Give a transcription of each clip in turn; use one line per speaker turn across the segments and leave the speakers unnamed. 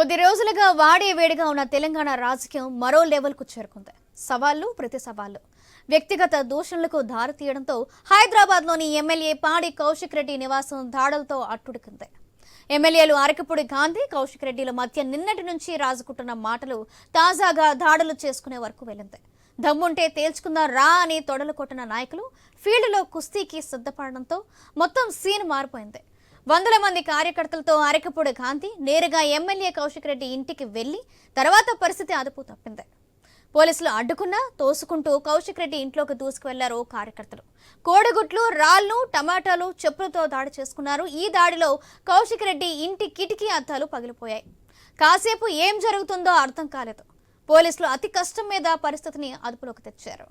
కొద్ది రోజులుగా వాడే వేడిగా ఉన్న తెలంగాణ రాజకీయం మరో లెవెల్కు చేరుకుంది. సవాళ్ళు ప్రతి సవాళ్ళు వ్యక్తిగత దూషణలకు దారితీయడంతో హైదరాబాద్లోని ఎమ్మెల్యే పాడి కౌశిక్ రెడ్డి నివాసం దాడులతో అట్టుడికింది. ఎమ్మెల్యేలు అరకపూడి గాంధీ కౌశిక్ రెడ్డిల మధ్య నిన్నటి నుంచి రాజుకుంటున్న మాటలు తాజాగా దాడులు చేసుకునే వరకు వెళ్ళింది. దమ్ముంటే తేల్చుకుందాం రా అని తొడలు కొట్టిన నాయకులు ఫీల్డ్లో కుస్తీకి సిద్ధపడడంతో మొత్తం సీన్ మారిపోయింది. వందల మంది కార్యకర్తలతో అరకపూడి గాంధీ నేరుగా ఎమ్మెల్యే కౌశిక్ రెడ్డి ఇంటికి వెళ్ళి తర్వాత పరిస్థితి అదుపు తప్పింది. పోలీసులు అడ్డుకున్నా తోసుకుంటూ కౌశిక్ రెడ్డి ఇంట్లోకి దూసుకువెళ్ళారు కార్యకర్తలు. కోడిగుట్లు రాళ్ళు టమాటాలు చెప్పులతో దాడి చేసుకున్నారు. ఈ దాడిలో కౌశిక్ రెడ్డి ఇంటి కిటికీ అద్దాలు పగిలిపోయాయి. కాసేపు ఏం జరుగుతుందో అర్థం కాలేదు. పోలీసులు అతి కష్టం మీద పరిస్థితిని అదుపులోకి తెచ్చారు.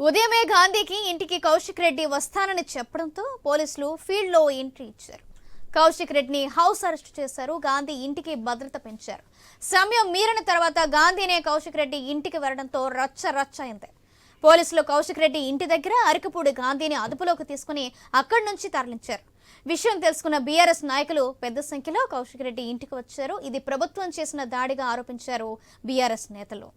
ఉదయమే గాంధీకి ఇంటికి కౌశిక్ రెడ్డి వస్తానని చెప్పడంతో పోలీసులు ఫీల్డ్లో ఎంట్రీ ఇచ్చారు. కౌశిక్ రెడ్డిని హౌస్ అరెస్ట్ చేశారు. గాంధీ ఇంటికి భద్రత పెంచారు. సమయం మీరిన తర్వాత గాంధీనే కౌశిక్ రెడ్డి ఇంటికి వెళ్ళడంతో రచ్చ రచ్చ అయింది పోలీసులు కౌశిక్ రెడ్డి ఇంటి దగ్గర అరకపూడి గాంధీని అదుపులోకి తీసుకుని అక్కడి నుంచి తరలించారు. విషయం తెలుసుకున్న బీఆర్ఎస్ నాయకులు పెద్ద సంఖ్యలో కౌశిక్ రెడ్డి ఇంటికి వచ్చారు. ఇది ప్రభుత్వం చేసిన దాడిగా ఆరోపించారు బీఆర్ఎస్ నేతలు.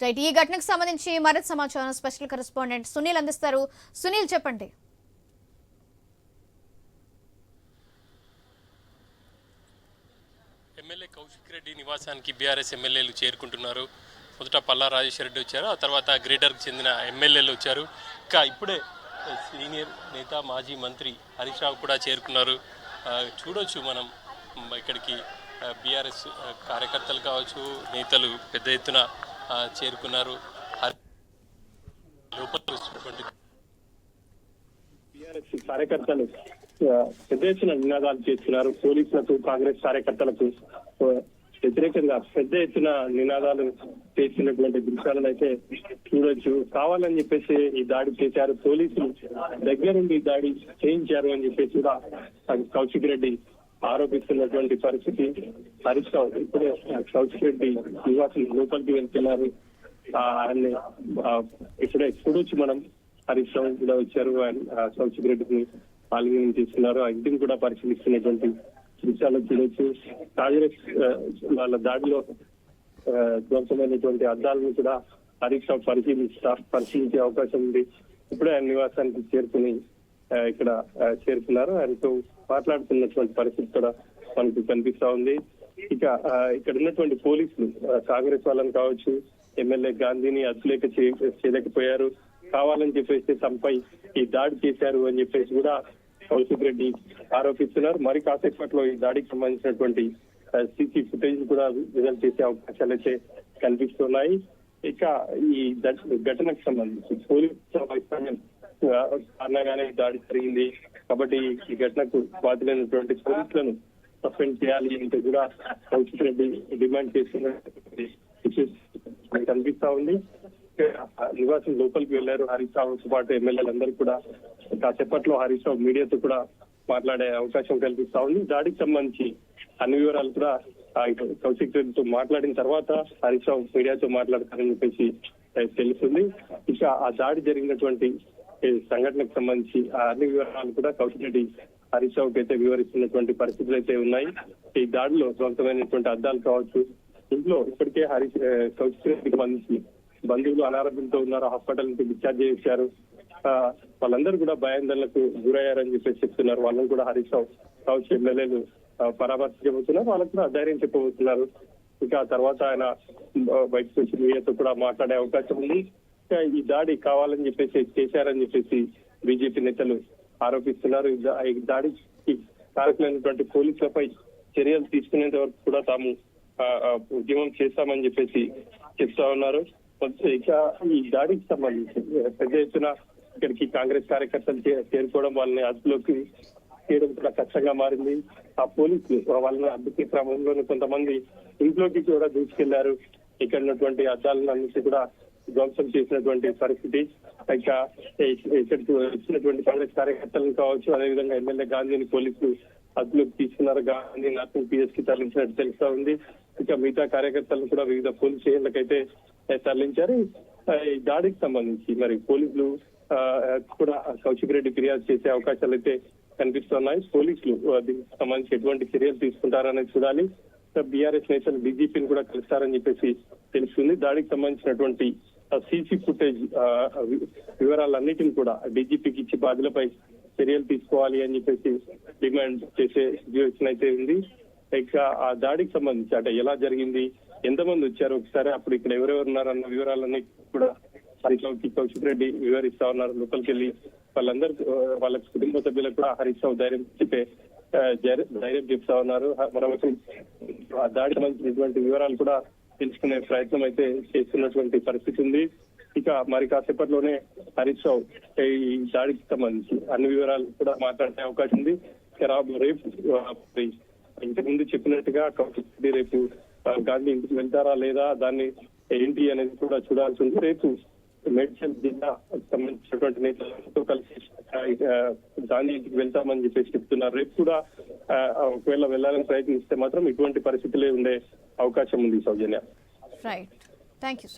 రైట్ ఈ ఘటనకు సంబంధించి మరింత సమాచారం స్పెషల్ కరెస్పాండెంట్ సునీల్ అందిస్తారు. సునీల్ చెప్పండి.
ఎమ్మెల్యే కౌశిక్ రెడ్డి నివాసానికి బీఆర్ఎస్ ఎమ్మెల్యేలు చేరుకుంటున్నారు. మొదట పల్లా రాజేశ్వర రెడ్డి వచ్చారు. ఆ తర్వాత గ్రేటర్కి చెందిన ఎమ్మెల్యేలు వచ్చారు. ఇంకా ఇప్పుడే సీనియర్ నేత మాజీ మంత్రి హరీష్ రావు కూడా చేరుకున్నారు. చూడొచ్చు మనం ఇక్కడికి బీఆర్ఎస్ కార్యకర్తలు కావచ్చు నేతలు పెద్ద ఎత్తున చేరుకున్నారు. లోపల
కార్యకర్తలు పెద్ద ఎత్తున నినాదాలు చేస్తున్నారు. పోలీసులకు కాంగ్రెస్ కార్యకర్తలకు వ్యతిరేకంగా పెద్ద ఎత్తున నినాదాలు చేస్తున్నటువంటి దృశ్యాలను అయితే చూడొచ్చు. కావాలని చెప్పేసి ఈ దాడి చేశారు. పోలీసులు దగ్గరుండి దాడి చేయించారు అని చెప్పేసి కూడా కౌశిక్ రెడ్డి ఆరోపిస్తున్నటువంటి పరిస్థితి హరీష్ ఇప్పుడే కౌశిక్ రెడ్డి నివాసులు లోపలికి వెళ్తున్నారు. ఆయన్ని ఇప్పుడే చూడొచ్చు మనం హరీష్ రావు కూడా వచ్చారు. ఆయన ఆ, కౌశిక్ రెడ్డిని పాల్గొని చేస్తున్నారు ఆ ఇంటిని కూడా పరిశీలిస్తున్నటువంటి దృశ్యాలు చూడొచ్చు కాంగ్రెస్ వాళ్ళ దాడిలో ధ్వంసమైనటువంటి అద్దాలను కూడా హరీష్ రావు పరిశీలిస్తా పరిశీలించే అవకాశం ఉంది. ఇప్పుడే ఆయన నివాసానికి చేరుకుని ఇక్కడ చేరుకున్నారు. ఆయనతో మాట్లాడుతున్నటువంటి పరిస్థితి కూడా మనకు కనిపిస్తా ఉంది. ఇక ఆ, ఇక్కడ ఉన్నటువంటి పోలీసులు కాంగ్రెస్ వాళ్ళని కావచ్చు ఎమ్మెల్యే గాంధీని అదుపులేక చేయలేకపోయారు. కావాలని చెప్పేసి తమపై ఈ దాడి చేశారు అని చెప్పేసి కూడా కౌశిక్ రెడ్డి ఆరోపిస్తున్నారు. మరి కాసేపట్లో ఈ దాడికి సంబంధించినటువంటి సీసీ ఫుటేజ్ కూడా విడుదల చేసే అవకాశాలు అయితే కనిపిస్తున్నాయి ఇక ఈ ఘటనకు సంబంధించి పోలీసు వైఫల్యం కారణంగానే దాడి జరిగింది. కాబట్టి ఈ ఘటనకు బాధ్యులైనటువంటి పోలీసులను సస్పెండ్ చేయాలి అంటే కూడా కౌశిక్ రెడ్డి డిమాండ్ చేస్తున్న కనిపిస్తా ఉంది. నివాసం లోపలికి వెళ్ళారు హరీష్ రావుతో పాటు ఎమ్మెల్యేలందరూ కూడా కాసేపట్లో హరీష్ రావు మీడియాతో కూడా మాట్లాడే అవకాశం కల్పిస్తా ఉంది. దాడికి సంబంధించి అన్ని వివరాలు కూడా కౌశిక్ రెడ్డితో మాట్లాడిన తర్వాత హరీష్ రావు మీడియాతో మాట్లాడతారని చెప్పేసి తెలుస్తుంది. ఇక ఆ దాడి జరిగినటువంటి సంఘటనకు సంబంధించి ఆ అన్ని వివరాలు కూడా కౌశిక్ రెడ్డి హరీష్ రావుకి అయితే వివరిస్తున్నటువంటి పరిస్థితులు అయితే ఉన్నాయి. ఈ దాడిలో స్వంతమైనటువంటి అద్దాలు కావచ్చు. ఇంట్లో ఇప్పటికే హరీష్ కౌశిక్ రెడ్డికి సంబంధించి బంధువులు అనారోగ్యంతో ఉన్నారు. హాస్పిటల్ నుంచి డిశ్చార్జ్ చేశారు. వాళ్ళందరూ కూడా భయాందోళనకు గురయ్యారని చెప్పేసి చెప్తున్నారు. వాళ్ళని కూడా హరీష్ రావు కావచ్చు ఎమ్మెల్యేలు ఆ, పరామర్శించబోతున్నారు. వాళ్ళకు కూడా ధైర్యం చెప్పబోతున్నారు. ఇంకా ఆ తర్వాత ఆయన బయటకు వచ్చి మీడియాతో కూడా మాట్లాడే అవకాశం ఉంది. ఇంకా ఈ దాడి కావాలని చెప్పేసి చేశారని చెప్పేసి బీజేపీ నేతలు ఆరోపిస్తున్నారు. ఈ దాడికి కారకులైనటువంటి పోలీసులపై చర్యలు తీసుకునేంత వరకు కూడా తాము ఆ, ఉద్యమం చేస్తామని చెప్పేసి చెప్తా ఉన్నారు. ఇంకా ఇక ఈ దాడికి సంబంధించి పెద్ద ఎత్తున ఇక్కడికి కాంగ్రెస్ కార్యకర్తలు చేరుకోవడం వాళ్ళని అదుపులోకి చేయడం కూడా కష్టంగా మారింది. ఆ పోలీసులు వాళ్ళని అడ్డుకే క్రమంలోనే కొంతమంది ఇంట్లోకి కూడా దూసుకెళ్ళారు. ఇక్కడ ఉన్నటువంటి అద్దాలను అన్నిటి కూడా ధ్వంసం చేసినటువంటి పరిస్థితి. ఇంకా ఇక్కడికి వచ్చినటువంటి కాంగ్రెస్ కార్యకర్తలను కావచ్చు అదేవిధంగా ఎమ్మెల్యే గాంధీని పోలీసులు అదుపులోకి తీసుకున్నారు. గాంధీ నార్త్ పిఎస్కి తరలించినట్టు తెలుస్తా ఉంది. ఇంకా మిగతా కార్యకర్తలను కూడా వివిధ పోలీస్ స్టేషన్లకైతే తరలించారు. దాడికి సంబంధించి మరి పోలీసులు కూడా కౌశిక్ రెడ్డి ఫిర్యాదు చేసే అవకాశాలు అయితే కనిపిస్తున్నాయి. పోలీసులు దీనికి సంబంధించి ఎటువంటి చర్యలు తీసుకుంటారనేది చూడాలి. బీఆర్ఎస్ నేతలు డీజీపీని కూడా కలుస్తారని చెప్పేసి తెలుస్తుంది. దాడికి సంబంధించినటువంటి సీసీ ఫుటేజ్ వివరాలన్నిటిని కూడా డీజీపీకి ఇచ్చి బాధ్యులపై చర్యలు తీసుకోవాలి అని చెప్పేసి డిమాండ్ చేసే సిచ్యువేషన్ అయితే ఉంది. ఇక ఆ దాడికి సంబంధించి అంటే ఎలా జరిగింది ఎంతమంది వచ్చారు ఒకసారి అప్పుడు ఇక్కడ ఎవరెవరు ఉన్నారన్న వివరాలన్నీ కూడా హరీష్ కౌశిక్ రెడ్డి వివరిస్తా ఉన్నారు. లోపలికి వెళ్ళి వాళ్ళందరూ వాళ్ళ కుటుంబ సభ్యులకు కూడా హరీష్ ధైర్యం చెప్పే ధైర్యం చెప్తా ఉన్నారు. హ- మరొకటి ఆ దాడికి సంబంధించినటువంటి వివరాలు కూడా తెలుసుకునే ప్రయత్నం అయితే చేస్తున్నటువంటి పరిస్థితి ఉంది. ఇక మరి కాసేపట్లోనే హరీష్ రావు ఈ దాడికి సంబంధించి అన్ని వివరాలు కూడా మాట్లాడే అవకాశం ఉంది. రేపు ఇంతకు ముందు చెప్పినట్టుగా కౌశిక్ రెడ్డి రేపు గాంధీ ఇంటికి వెళ్తారా లేదా దాన్ని ఏంటి అనేది కూడా చూడాల్సి ఉంది. రేపు మేడ్చల్ జిల్లా సంబంధించినటువంటి నేతలతో కలిసి గాంధీ ఇంటికి వెళ్తామని చెప్పేసి చెప్తున్నారు. రేపు కూడా ఒకవేళ వెళ్ళాలని ప్రయత్నిస్తే మాత్రం ఇటువంటి పరిస్థితులే ఉండే అవకాశం ఉంది సౌజన్య.
రైట్ థ్యాంక్ యూ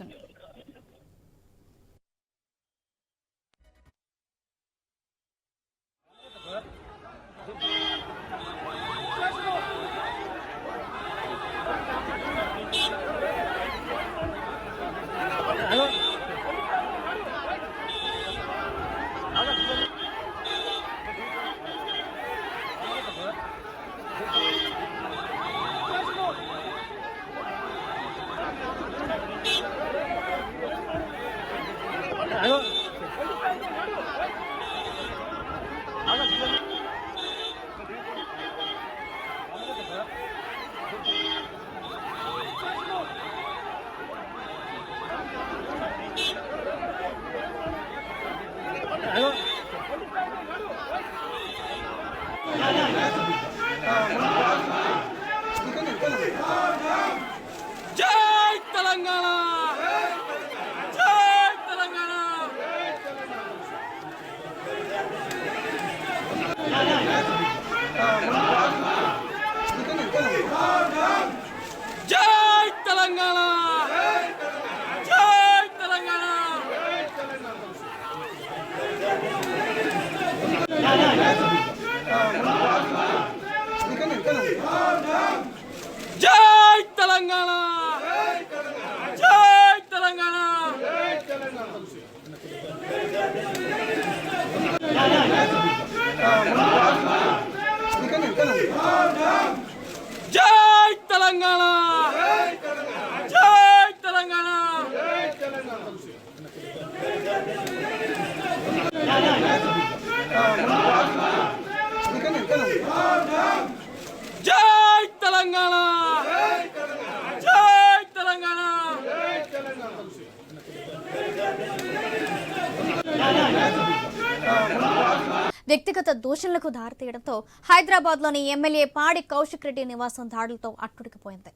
వ్యక్తిగత దూషణలకు దారితీయడంతో హైదరాబాద్లోని ఎమ్మెల్యే పాడి కౌశిక్ రెడ్డి నివాసం దాడులతో అట్టుడికిపోయింది.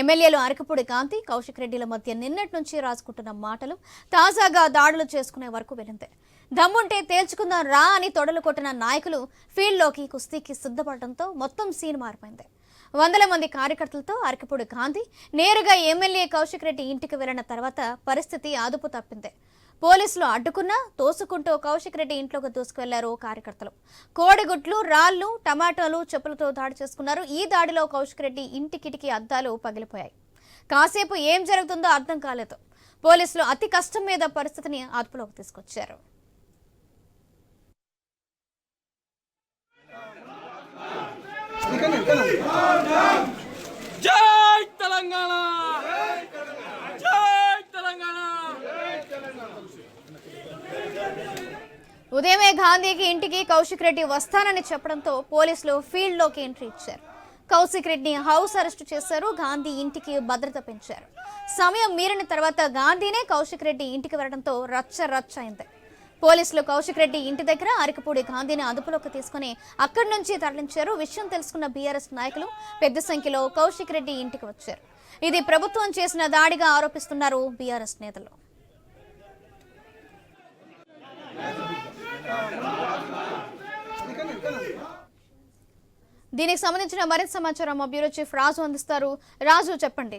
ఎమ్మెల్యేలు అరకపూడి కాంతి కౌశిక్ రెడ్డిల మధ్య నిన్నటి నుంచి రాసుకుంటున్న మాటలు తాజాగా దాడులు చేసుకునే వరకు వెళ్ళింది దమ్ముంటే తేల్చుకుందాం రా అని తొడలు కొట్టిన నాయకులు ఫీల్డ్లోకి కుస్తీకి సిద్ధపడడంతో మొత్తం సీన్ మారిపోయింది. వందల మంది కార్యకర్తలతో అరకపూడి గాంధీ నేరుగా ఎమ్మెల్యే కౌశిక్ రెడ్డి ఇంటికి వెళ్ళిన తర్వాత పరిస్థితి అదుపు తప్పింది. పోలీసులు అడ్డుకున్నా తోసుకుంటూ కౌశిక్ రెడ్డి ఇంట్లోకి దూసుకువెళ్ళారు కార్యకర్తలు. కోడిగుడ్లు రాళ్ళు టమాటాలు చెప్పులతో దాడి చేసుకున్నారు. ఈ దాడిలో కౌశిక్ రెడ్డి ఇంటి కిటికీ అద్దాలు పగిలిపోయాయి. కాసేపు ఏం జరుగుతుందో అర్థం కాలేదు. పోలీసులు అతి కష్టం మీద పరిస్థితిని అదుపులోకి తీసుకొచ్చారు.
జై తెలంగాణ జై తెలంగాణ
ఉదయమే గాంధీకి ఇంటికి కౌశిక్ రెడ్డి వస్తానని చెప్పడంతో పోలీసులు ఫీల్డ్లోకి ఎంట్రీ ఇచ్చారు. కౌశిక్ రెడ్డిని హౌస్ అరెస్టు చేశారు. గాంధీ ఇంటికి భద్రత పెంచారు. సమయం మీరిన తర్వాత గాంధీనే కౌశిక్ రెడ్డి ఇంటికి వెళ్ళడంతో రచ్చ రచ్చ అయింది. పోలీసులు కౌశిక్ రెడ్డి ఇంటి దగ్గర అరికపూడి గాంధీని అదుపులోకి తీసుకుని అక్కడి నుంచి తరలించారు. విషయం తెలుసుకున్న బీఆర్ఎస్ నాయకులు పెద్ద సంఖ్యలో కౌశిక్ రెడ్డి ఇంటికి వచ్చారు. ఇది ప్రభుత్వం చేసిన దాడిగా ఆరోపిస్తున్నారు బీఆర్ఎస్ నేతలు. దీనికి సంబంధించిన మరింత సమాచారం మా బ్యూరో చీఫ్ రాజు అందిస్తారు. రాజు చెప్పండి.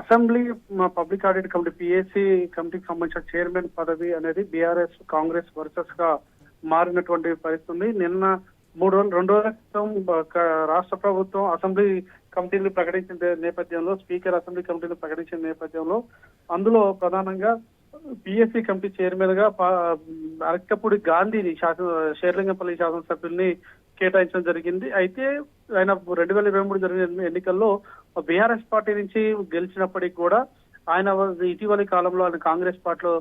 అసెంబ్లీ మా పబ్లిక్ ఆడిట్ కమిటీ పిఎస్సి కమిటీకి సంబంధించిన చైర్మన్ పదవి అనేది బీఆర్ఎస్ కాంగ్రెస్ వర్సెస్గా మారినటువంటి పరిస్థితి ఉంది. నిన్న మూడు రోజులు రెండు రోజుల క్రితం రాష్ట్ర ప్రభుత్వం అసెంబ్లీ కమిటీలు ప్రకటించిన నేపథ్యంలో స్పీకర్ అసెంబ్లీ కమిటీలు ప్రకటించిన నేపథ్యంలో అందులో ప్రధానంగా పిఎస్సి కమిటీ చైర్మన్గా పా- గాంధీని శాసన షేర్లింగంపల్లి శాసనసభ్యుల్ని కేటాయించడం జరిగింది. అయితే ఆయన రెండు వేల ఇరవై మూడు జరిగిన ఎన్నికల్లో బీఆర్ఎస్ పార్టీ నుంచి గెలిచినప్పటికీ కూడా ఆయన ఇటీవలి కాలంలో ఆయన కాంగ్రెస్ పార్టీలో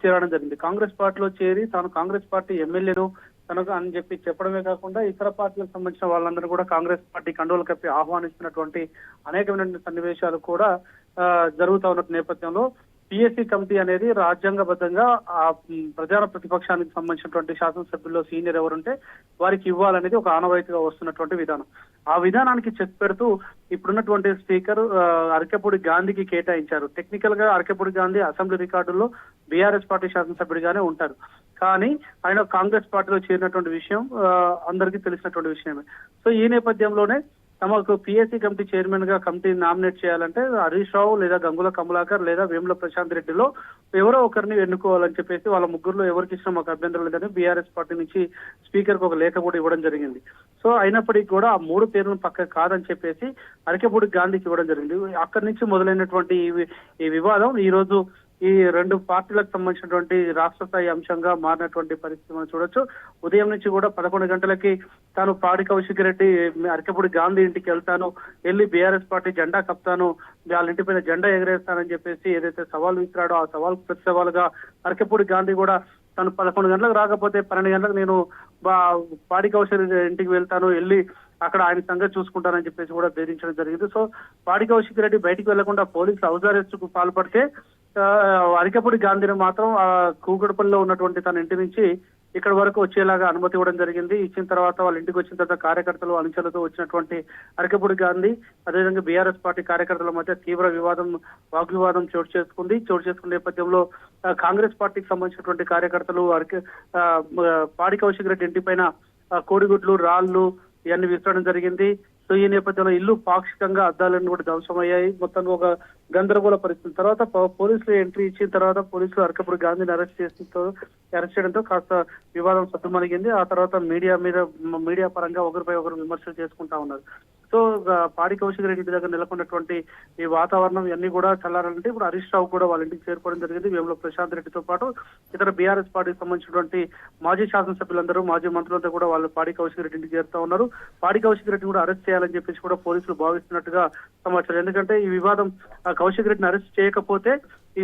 చేరడం జరిగింది. కాంగ్రెస్ పార్టీలో చేరి తాను కాంగ్రెస్ పార్టీ ఎమ్మెల్యేను తనకు అని చెప్పి చెప్పడమే కాకుండా ఇతర పార్టీలకు సంబంధించిన వాళ్ళందరూ కూడా కాంగ్రెస్ పార్టీ కండువలు కప్పి ఆహ్వానిస్తున్నటువంటి అనేకమైన సన్నివేశాలు కూడా జరుగుతా ఉన్న నేపథ్యంలో పిఎస్సి కమిటీ అనేది రాజ్యాంగబద్ధంగా ఆ ప్రజా ప్రతిపక్షానికి సంబంధించినటువంటి శాసనసభ్యుల్లో సీనియర్ ఎవరుంటే వారికి ఇవ్వాలనేది ఒక ఆనవాయితీగా వస్తున్నటువంటి విధానం. ఆ విధానానికి చెక్ పెడుతూ ఇప్పుడున్నటువంటి స్పీకర్ అరకెపూడి గాంధీకి కేటాయించారు. టెక్నికల్గా అరకెపూడి గాంధీ అసెంబ్లీ రికార్డుల్లో బీఆర్ఎస్ పార్టీ శాసనసభ్యుడిగానే ఉంటారు. కానీ ఆయన కాంగ్రెస్ పార్టీలో చేరినటువంటి విషయం అందరికీ తెలిసినటువంటి విషయమే. సో ఈ నేపథ్యంలోనే తమకు పిఎస్సి కమిటీ చైర్మన్గా కమిటీ నామినేట్ చేయాలంటే హరీష్ రావు లేదా గంగుల కమలాకర్ లేదా వేముల ప్రశాంత్ రెడ్డిలో ఎవరో ఒకరిని ఎన్నుకోవాలని చెప్పేసి వాళ్ళ ముగ్గురులో ఎవరికి ఇష్టం మాకు అభ్యంతరం లేదని బీఆర్ఎస్ పార్టీ నుంచి స్పీకర్కు ఒక లేఖ కూడా ఇవ్వడం జరిగింది. సో అయినప్పటికీ కూడా ఆ మూడు పేర్లను పక్క కాదని చెప్పేసి అరకెపూడి గాంధీకి ఇవ్వడం జరిగింది. అక్కడి నుంచి మొదలైనటువంటి ఈ ఈ వివాదం ఈ రోజు ఈ రెండు పార్టీలకు సంబంధించినటువంటి రాష్ట్ర స్థాయి అంశంగా మారినటువంటి పరిస్థితి మనం చూడొచ్చు. ఉదయం నుంచి కూడా పదకొండు గంటలకి తాను పాడి కౌశిక్ రెడ్డి అరకపూడి గాంధీ ఇంటికి వెళ్తాను వెళ్ళి బీఆర్ఎస్ పార్టీ జెండా కప్తాను వాళ్ళ ఇంటి పైన జెండా ఎగరేస్తానని చెప్పేసి ఏదైతే సవాల్ విసిరాడో ఆ సవాల్ ప్రతి సవాలుగా అరకపూడి గాంధీ కూడా తను పదకొండు గంటలకు రాకపోతే పన్నెండు గంటలకు నేను బా- పాడి కౌశిక్ ఇంటికి వెళ్తాను వెళ్ళి అక్కడ ఆయన సంగతి చూసుకుంటానని చెప్పేసి కూడా బెదిరించడం జరిగింది. సో పాడి కౌశిక్ రెడ్డి బయటికి వెళ్ళకుండా పోలీసులు హౌస్ పాల్పడితే అరికపూడి గాంధీని మాత్రం ఆ కూకడపల్లిలో ఉన్నటువంటి తన ఇంటి నుంచి ఇక్కడ వరకు వచ్చేలాగా అనుమతి ఇవ్వడం జరిగింది. ఇచ్చిన తర్వాత వాళ్ళ ఇంటికి వచ్చిన తర్వాత కార్యకర్తలు అనుచరులతో వచ్చినటువంటి అరకపూడి గాంధీ అదేవిధంగా బీఆర్ఎస్ పార్టీ కార్యకర్తల మధ్య తీవ్ర వివాదం వాగ్వివాదం చోటు చేసుకుంది. చోటు చేసుకున్న నేపథ్యంలో కాంగ్రెస్ పార్టీకి సంబంధించినటువంటి కార్యకర్తలు అరక పాడి కౌశిక్ రెడ్డి ఇంటి పైన కోడిగుడ్లు రాళ్ళు ఇవన్నీ విసరడం జరిగింది. సో ఈ నేపథ్యంలో ఇల్లు పాక్షికంగా అద్దాలన్నీ కూడా ధ్వంసమయ్యాయి. మొత్తం ఒక గందరగోళ పరిస్థితి. తర్వాత పోలీసులు ఎంట్రీ ఇచ్చిన తర్వాత పోలీసులు అరకపురి గాంధీని అరెస్ట్ చేసిన అరెస్ట్ చేయడంతో కాస్త వివాదం సద్దుమణిగింది. ఆ తర్వాత మీడియా మీద మీడియా పరంగా ఒకరిపై ఒకరు విమర్శలు చేసుకుంటా ఉన్నారు. సో పాడి కౌశిక్ రెడ్డి దగ్గర నెలకొన్నటువంటి ఈ వాతావరణం ఇవన్నీ కూడా చల్లారాలంటే ఇప్పుడు హరీష్ రావు కూడా వాళ్ళ ఇంటికి చేరుకోవడం జరిగింది. వేములో ప్రశాంత్ రెడ్డితో పాటు ఇతర బీఆర్ఎస్ పార్టీకి సంబంధించినటువంటి మాజీ శాసనసభ్యులందరూ మాజీ మంత్రులంతా కూడా వాళ్ళు పాడి కౌశిక్ రెడ్డి ఇంటికి చేరుతా ఉన్నారు. పాడి కౌశిక్ రెడ్డి కూడా అరెస్ట్ చేయాలని చెప్పేసి కూడా పోలీసులు భావిస్తున్నట్టుగా సమాచారం. ఎందుకంటే ఈ వివాదం కౌశిక్ రెడ్డిని అరెస్ట్ చేయకపోతే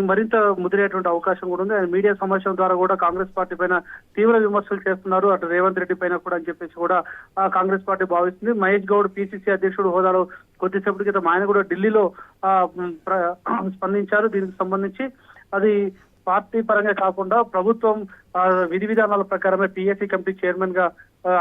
మరింత ముదిరేటువంటి అవకాశం కూడా ఉంది. ఆయన మీడియా సమావేశం ద్వారా కూడా కాంగ్రెస్ పార్టీ పైన తీవ్ర విమర్శలు చేస్తున్నారు. అటు రేవంత్ రెడ్డి పైన కూడా అని చెప్పేసి కూడా కాంగ్రెస్ పార్టీ భావిస్తుంది. మహేష్ గౌడ్ పిసిసి అధ్యక్షుడు హోదాలో కొద్దిసేపటి క్రితం ఆయన కూడా ఢిల్లీలో ఆ, ప్ర- స్పందించారు. దీనికి సంబంధించి అది పార్టీ పరంగా కాకుండా ప్రభుత్వం విధి విధానాల ప్రకారమే పిఎస్సి కమిటీ చైర్మన్గా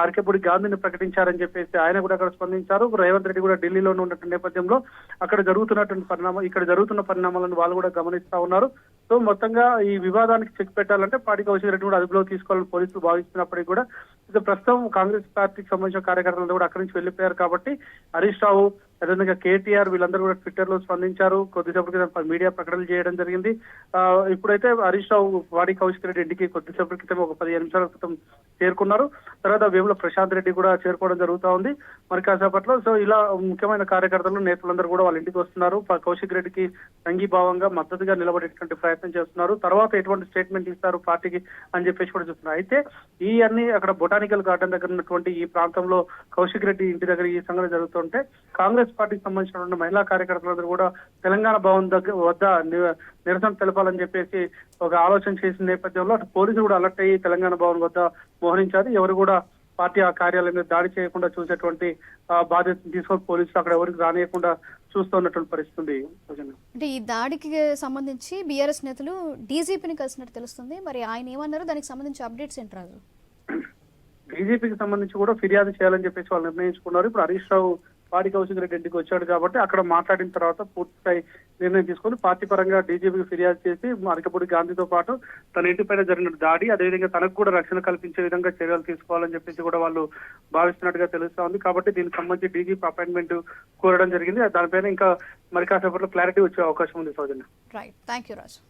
అరకేపూడి గాంధీని ప్రకటించారని చెప్పేసి ఆయన కూడా అక్కడ స్పందించారు. రేవంత్ రెడ్డి కూడా ఢిల్లీలో ఉన్నటువంటి నేపథ్యంలో అక్కడ జరుగుతున్నటువంటి పరిణామం ఇక్కడ జరుగుతున్న పరిణామాలను వాళ్ళు కూడా గమనిస్తా ఉన్నారు. సో మొత్తంగా ఈ వివాదానికి చెక్ పెట్టాలంటే పార్టీ కౌశిక్ రెడ్డి కూడా అదుపులోకి తీసుకోవాలని పోలీసులు భావిస్తున్నప్పటికీ కూడా ఇది ప్రస్తుతం కాంగ్రెస్ పార్టీకి సంబంధించిన కార్యకర్తలు కూడా అక్కడి నుంచి వెళ్ళిపోయారు కాబట్టి హరీష్ రావు అదేవిధంగా కేటీఆర్ వీళ్ళందరూ కూడా ట్విట్టర్లో స్పందించారు. కొద్దిసేపటి క్రితం మీడియా ప్రకటనలు చేయడం జరిగింది. ఇప్పుడైతే హరీష్ రావు వాడి కౌశిక్ రెడ్డి ఇంటికి కొద్దిసేపటి క్రితం ఒక పదిహేను నిమిషాల క్రితం చేరుకున్నారు. తర్వాత వేముల ప్రశాంత్ రెడ్డి కూడా చేరుకోవడం జరుగుతా ఉంది. మరి కాసేపట్లో సో ఇలా ముఖ్యమైన కార్యకర్తలు నేతలందరూ కూడా వాళ్ళ ఇంటికి వస్తున్నారు. కౌశిక్ రెడ్డికి సంఘీభావంగా మద్దతుగా నిలబడేటువంటి ప్రయత్నం చేస్తున్నారు. తర్వాత ఎటువంటి స్టేట్మెంట్ ఇస్తారు పార్టీకి అని చెప్పేసి కూడా చెప్తున్నారు. అయితే ఈ అన్ని అక్కడ బొటానికల్ గార్డెన్ దగ్గర ఉన్నటువంటి ఈ ప్రాంతంలో కౌశిక్ రెడ్డి ఇంటి దగ్గర ఈ సంఘటన జరుగుతుంటే కాంగ్రెస్ పార్టీకి సంబంధించినటువంటి మహిళా కార్యకర్తలందరూ కూడా తెలంగాణ భవన్ దగ్గర వద్ద నిరసన తెలపాలని చెప్పేసి ఒక ఆలోచన చేసిన నేపథ్యంలో అటు పోలీసులు కూడా అలర్ట్ అయ్యి తెలంగాణ భవన్ వద్ద మోహరించారు. ఎవరు కూడా పార్టీ ఆ కార్యాలయం మీద దాడి చేయకుండా చూసేటువంటి బాధ్యత తీసుకొని పోలీసులు అక్కడ ఎవరికి రానియకుండా చూస్తూ ఉన్నటువంటి పరిస్థితి.
అంటే ఈ దాడికి సంబంధించి బీఆర్ఎస్ నేతలు డీజీపీని కలిసినట్టు తెలుస్తుంది. మరి ఆయన ఏమన్నారు? దానికి సంబంధించి అప్డేట్స్ ఏంటి రాజు?
బీజేపీకి సంబంధించి కూడా ఫిర్యాదు చేయాలని చెప్పేసి వాళ్ళు నిర్ణయించుకున్నారు. ఇప్పుడు హరీష్ రావు పాడి కౌశిక్ రెడ్డి ఇంటికి వచ్చాడు కాబట్టి అక్కడ మాట్లాడిన తర్వాత పూర్తిస్థాయి నిర్ణయం తీసుకొని పార్టీ పరంగా డీజీపీకి ఫిర్యాదు చేసి అరకపూడి గాంధీతో పాటు తన ఇంటిపైన జరిగిన దాడి అదేవిధంగా తనకు కూడా రక్షణ కల్పించే విధంగా చర్యలు తీసుకోవాలని చెప్పేసి కూడా వాళ్ళు భావిస్తున్నట్టుగా తెలుస్తా ఉంది కాబట్టి దీనికి సంబంధించి డీజీపీ అపాయింట్మెంట్ కోరడం జరిగింది దానిపైన ఇంకా మరి కాసేపట్లో క్లారిటీ వచ్చే అవకాశం ఉంది Soujanya
right thank you Raju